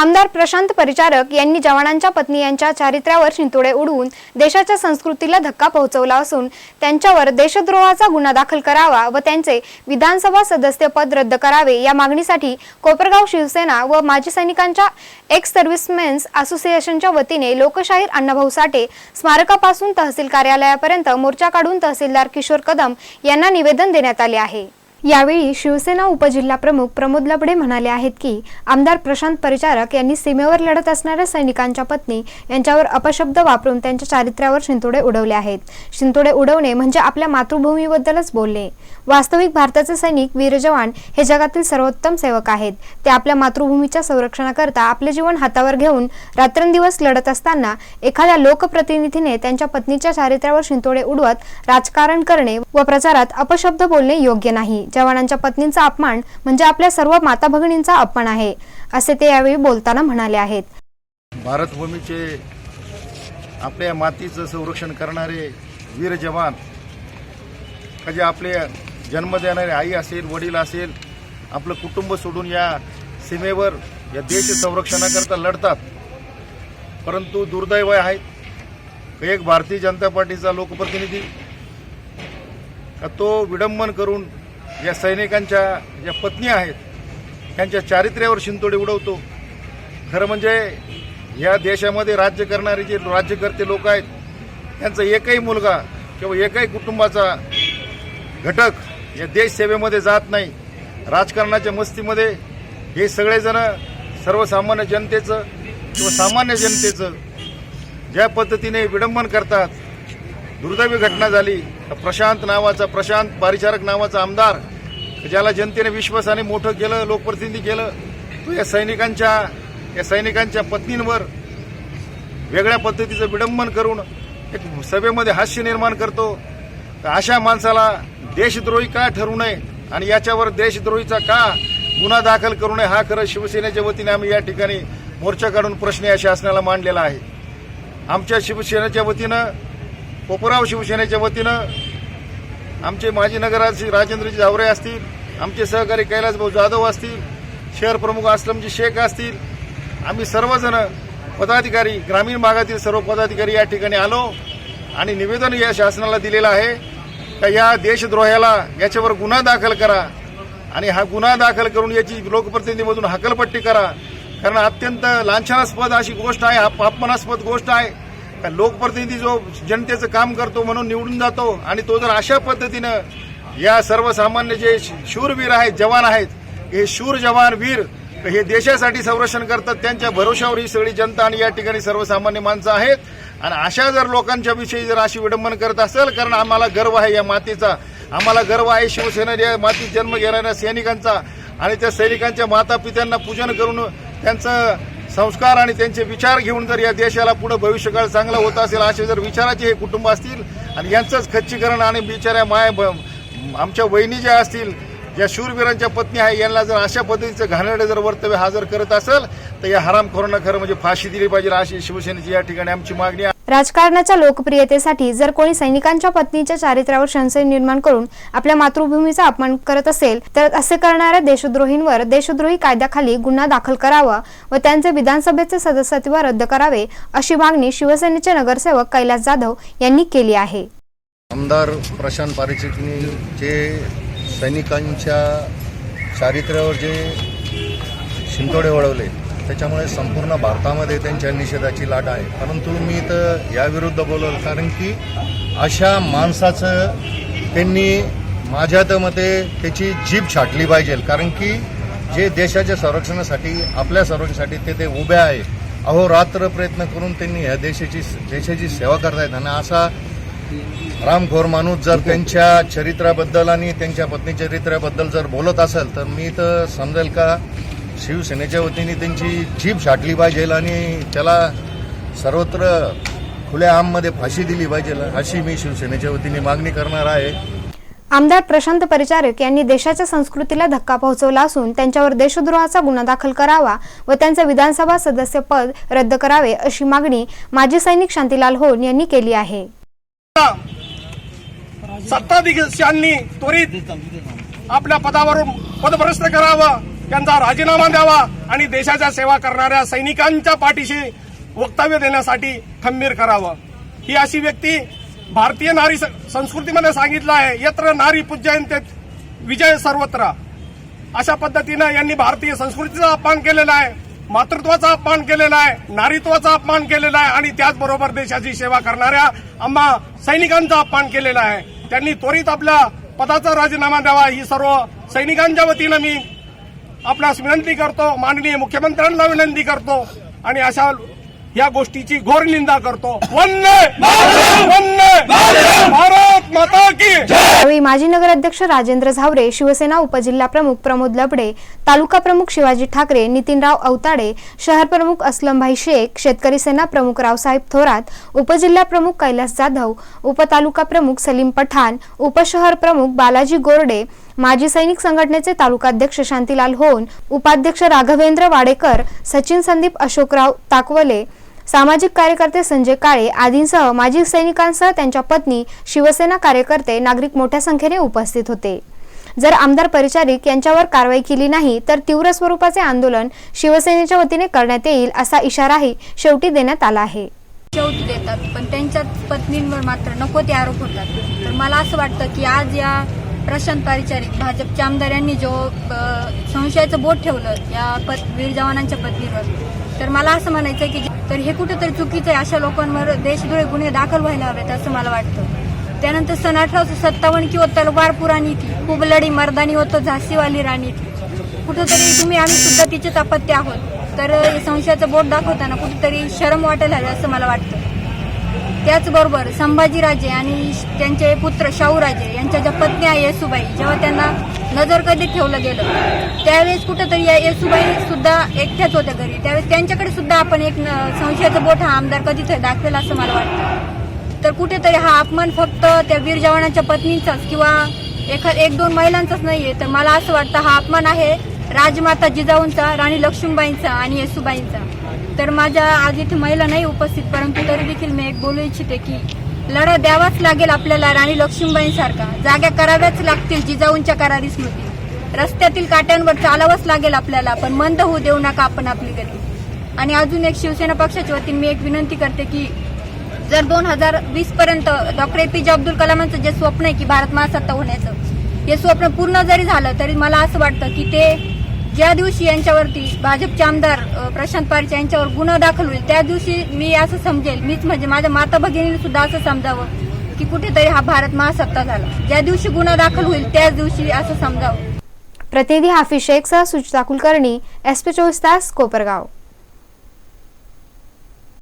आमदार प्रशांत परिचारक यांनी जवानांच्या पत्नी यांच्या चारित्र्यावर शिंतोडे उडवून देशाच्या संस्कृतीला धक्का पोहोचवला असून त्यांच्यावर देशद्रोहाचा गुन्हा दाखल करावा व त्यांचे विधानसभा सदस्य पद रद्द करावे या मागणीसाठी कोपरगाव शिवसेना व माजी सैनिकांच्या एक्स सर्व्हिसमेन्स असोसिएशनच्या वतीने लोकशाहीर अण्णाभाऊ साठे स्मारकापासून तहसील कार्यालयापर्यंत मोर्चा काढून तहसीलदार किशोर कदम यांना निवेदन देण्यात आले आहे. यावेळी शिवसेना उपजिल्हा प्रमुख प्रमोद लबडे म्हणाले आहेत की आमदार प्रशांत परिचारक यांनी सीमेवर लढत असणाऱ्या सैनिकांच्या पत्नी यांच्यावर अपशब्द वापरून त्यांच्या चारित्र्यावर शिंतोडे उडवले आहेत. शिंतोडे उडवणे म्हणजे आपल्या मातृभूमीबद्दलच बोलणे. वास्तविक भारताचे सैनिक वीर जवान हे जगातील सर्वोत्तम सेवक आहेत. ते आपल्या मातृभूमीच्या संरक्षणाकरता आपले जीवन हातावर घेऊन रात्रंदिवस लढत असताना एखाद्या लोकप्रतिनिधीने त्यांच्या पत्नीच्या चारित्र्यावर शिंतोडे उडवत राजकारण करणे व प्रचारात अपशब्द बोलणे योग्य नाही. जवानांच्या पत्नींचा अपमान म्हणजे आपल्या सर्व माता भगिनींचा अपमान आहे असे ते यावेळी बोलताना म्हणाले आहेत. भारतभूमीचे आपल्या मातीचं संरक्षण करणारे वीर जवान का जे आपले जन्म देणारे आई असेल वडील असेल आपलं कुटुंब सोडून या सीमेवर या देश संरक्षणाकरता लढतात. परंतु दुर्दैव आहे एक भारतीय जनता पार्टीचा लोकप्रतिनिधी तो विडंबन करून या सैनिकांच्या ज्या पत्नी आहेत त्यांच्या चारित्र्यावर शिंतोडे उडवतो. खरं म्हणजे या देशामध्ये राज्य करणारे जे राज्यकर्ते लोक आहेत त्यांचा एकही मुलगा किंवा एकही कुटुंबाचा घटक या देशसेवेमध्ये जात नाही. राजकारणाच्या मस्तीमध्ये हे सगळेजण सर्वसामान्य जनतेचं किंवा सामान्य जनतेचं ज्या पद्धतीने विडंबन करतात दुर्दैवी घटना झाली. प्रशांत नावाचा प्रशांत पारिचारक नावाचा आमदार ज्याला जनतेने विश्वासाने मोठं केलं लोकप्रतिनिधी केलं तो या सैनिकांच्या या सैनिकांच्या पत्नींवर वेगळ्या पद्धतीचं विडंबन करून एक सभेमध्ये हास्य निर्माण करतो. तर अशा माणसाला देशद्रोही का ठरू नये आणि याच्यावर देशद्रोहीचा का गुन्हा दाखल करू नये हा खरं शिवसेनेच्या वतीने आम्ही या ठिकाणी मोर्चा काढून प्रश्न या शासनाला मांडलेला आहे. आमच्या शिवसेनेच्या वतीनं कोपराव शिवसेनेच्या वतीनं आमचे माजी नगराचे राजेंद्रजी जावरे असतील आमचे सहकारी कैलासभाऊ जाधव असतील शहर प्रमुख असलमजी शेख असतील आम्ही सर्वजण पदाधिकारी ग्रामीण भागातील सर्व पदाधिकारी या ठिकाणी आलो आणि निवेदन या शासनाला दिलेलं आहे का या देशद्रोह्याला याच्यावर गुन्हा दाखल करा आणि हा गुन्हा दाखल करून याची लोकप्रतिनिधीमधून हकलपट्टी करा. कारण अत्यंत लांछनास्पद अशी गोष्ट आहे अपमानास्पद गोष्ट आहे. लोकप्रतिनिधी जो जनतेचं काम करतो म्हणून निवडून जातो आणि तो जर अशा पद्धतीनं या सर्वसामान्य जे शूरवीर आहेत जवान आहेत हे शूर जवान वीर हे देशासाठी संरक्षण करतात त्यांच्या भरोशावर ही सगळी जनता आणि या ठिकाणी सर्वसामान्य माणसं आहेत. आणि अशा जर लोकांच्या विषयी जर अशी विडंबन करत असेल कारण आम्हाला गर्व आहे या मातीचा. आम्हाला गर्व आहे शिवसेना या मातीत जन्म घेणाऱ्या सैनिकांचा आणि त्या सैनिकांच्या माता पित्यांना पूजन करून त्यांचं संस्कार आणि त्यांचे विचार घेऊन जर या देशाला पुढे भविष्यकाळ चांगला होत असेल असे जर विचाराचे हे कुटुंब असतील आणि यांचंच खच्चीकरण आणि बिचाऱ्या माय ब- आमच्या वहिनी ज्या असतील ज्या शूरवीरांच्या पत्नी आहे यांना जर अशा पद्धतीचं घाणेरडं जर वर्तव्य हा जर करत असेल तर या हरामखोरांना खरं म्हणजे फाशी दिली पाहिजे अशी शिवसेनेची या ठिकाणी आमची मागणी आहे. राजकारणाच्या लोकप्रियतेसाठी जर कोणी सैनिकांच्या पत्नीच्या चारित्र्यावर संशय निर्माण करून आपल्या मातृभूमीचा अपमान करत असेल तर असे करणाऱ्या देशद्रोहींवर देशद्रोही कायद्याखाली गुन्हा दाखल करावा व त्यांचे विधानसभेचे सदस्यत्व रद्द करावे अशी मागणी शिवसेनेचे नगरसेवक कैलास जाधव यांनी केली आहे. आमदार प्रशांत पारिचिकनी जे सैनिकांच्या चारित्र्यावर जे शिंतोडे वळवले त्याच्यामुळे संपूर्ण भारतामध्ये त्यांच्या निषेधाची लाट आहे. परंतु मी तर याविरुद्ध बोलल कारण की अशा माणसाचं त्यांनी माझ्या तर मते त्याची जीभ छाटली पाहिजे. कारण की जे देशाच्या संरक्षणासाठी आपल्या संरक्षणासाठी ते ते उभे आहे. अहोरात्र प्रयत्न करून त्यांनी ह्या देशाची देशाची सेवा करतायत. आणि असा रामखोर माणूस जर त्यांच्या चरित्राबद्दल आणि त्यांच्या पत्नी चरित्राबद्दल जर बोलत असेल तर मी तर समजेल का शिवसेनेच्या वतीने त्यांची जीभ छाटली पाहिजे आणि त्याला सर्वत्र खुल्या आममध्ये फाशी दिली पाहिजे अशी मी शिवसेनेच्या वतीने मागणी करणार आहे. आमदार प्रशांत परिचारक यांनी देशाच्या संस्कृतीला धक्का पोहोचवला असून त्यांच्यावर देशद्रोहाचा गुन्हा दाखल करावा व त्यांचे विधानसभा सदस्य पद रद्द करावे अशी मागणी माजी सैनिक शांतीलाल होन यांनी केली आहे. सत्ताधीशांनी त्वरित आपल्या पदावरून पदभ्रष्ट करावं. त्यांचा राजीनामा द्यावा आणि देशाच्या सेवा करणाऱ्या सैनिकांच्या पाठीशी वक्तव्य देण्यासाठी खंबीर करावं. ही अशी व्यक्ती भारतीय नारी संस्कृतीमध्ये सांगितलं आहे यत्र नारी पूज्यंते विजय सर्वत्र. अशा पद्धतीनं यांनी भारतीय संस्कृतीचा अपमान केलेला आहे मातृत्वाचा अपमान केलेला आहे नारीत्वाचा अपमान केलेला आहे आणि त्याचबरोबर देशाची सेवा करणाऱ्या आम्हा सैनिकांचा अपमान केलेला आहे. त्यांनी त्वरित आपल्या पदाचा राजीनामा द्यावा. ही सर्व सैनिकांच्या वतीनं मी आपणास विनंती करतो माननीय मुख्यमंत्र्यांना विनंती करतो आणि अशा या गोष्टीची घोर निंदा करतो. वन्ने वन्ने भारत! माता की यावेळी माजी नगराध्यक्ष राजेंद्र झावरे शिवसेना उपजिल्हा प्रमुख प्रमोद लबडे तालुका प्रमुख शिवाजी ठाकरे नितीनराव अवताडे शहर प्रमुख असलमभाई शेख शेतकरी सेना प्रमुख रावसाहेब थोरात उपजिल्हा प्रमुख कैलास जाधव उपतालुका प्रमुख सलीम पठाण उपशहर प्रमुख बालाजी गोरडे माजी सैनिक संघटनेचे तालुकाध्यक्ष शांतीलाल होन उपाध्यक्ष राघवेंद्र वाडेकर सचिन संदीप अशोकराव ताकवले सामाजिक कार्यकर्ते संजय काळे आदींसह माजी सैनिकांसह त्यांच्या पत्नी शिवसेना कार्यकर्ते नागरिक मोठ्या संख्येने उपस्थित होते. जर आमदार परिचारिक यांच्यावर कारवाई केली नाही तर तीव्र स्वरूपाचे आंदोलन शिवसेनेच्या वतीने करण्यात येईल असा इशाराही शेवटी देण्यात आला आहे. शेवटी देतात पण त्यांच्या पत्नींवर मात्र नको ते आरोप होतात. तर मला असं वाटतं की आज या प्रशांत पारिचारिक भाजपच्या आमदारांनी जो संशयाचं बोट ठेवलं या पत वीर जवानांच्या पत्नीवर तर मला असं म्हणायचं की तर हे कुठेतरी चुकीचं आहे. अशा लोकांवर देशद्रोही गुन्हे दाखल व्हायला हवेत असं मला वाटतं. त्यानंतर सन अठराशे सत्तावन्न की होतं तलवार पुराणी खूप लढी मर्दानी होतं झाशीवाली राणी ती. कुठंतरी तुम्ही आम्ही सुद्धा तिचेच अपत्य आहोत. तर संशयाचं बोट दाखवताना कुठेतरी शरम वाटायला हवी असं मला वाटतं. त्याचबरोबर संभाजीराजे आणि त्यांचे पुत्र शाहूराजे यांच्या ज्या पत्नी आहे येसुबाई जेव्हा त्यांना नजर कधी ठेवलं गेलं त्यावेळेस कुठंतरी या येसुबाई सुद्धा एकट्याच होत्या घरी. त्यावेळेस त्यांच्याकडे सुद्धा आपण एक न- संशयाचं बोट हा आमदार कधीतरी दाखवेल असं मला वाटतं. तर कुठेतरी हा अपमान फक्त त्या वीर जवानाच्या पत्नीचाच किंवा एखाद एक दोन महिलांचाच नाहीये तर मला असं वाटतं हा अपमान आहे राजमाता जिजाऊंचा राणी लक्ष्मीबाईंचा आणि येसुबाईंचा. तर माझ्या आज इथे महिला नाही उपस्थित परंतु तरी देखील मी एक बोलू इच्छिते की लढा द्यावाच लागेल आपल्याला राणी लक्ष्मीबाईंसारखा. जाग्या कराव्याच लागतील जिजाऊंच्या करारी स्मृती. रस्त्यातील काट्यांवर चालावंच लागेल आपल्याला पण मंद होऊ देऊ नका आपण आपली गती. आणि अजून एक शिवसेना पक्षाच्या वतीने मी एक विनंती करते की जर दोन हजार वीस पर्यंत डॉक्टर ए पी जे अब्दुल कलामांचं जे स्वप्न आहे की भारत महासत्ता होण्याचं हे स्वप्न पूर्ण जरी झालं तरी मला असं वाटतं की ते ज्या दिवशी यांच्यावरती भाजपचे आमदार प्रशांत पारचे यांच्यावर गुन्हा दाखल होईल. त्या दिवशी मी असं समजेल मीच म्हणजे माझ्या माता भगिनीने सुद्धा असं समजावं की कुठेतरी हा भारत महासत्ता झाला. ज्या दिवशी गुन्हा दाखल होईल त्याच दिवशी असं समजावं. प्रतिनिधी हाफिज शेखसह सुचिता कुलकर्णी एसपी चोवीस तास कोपरगाव.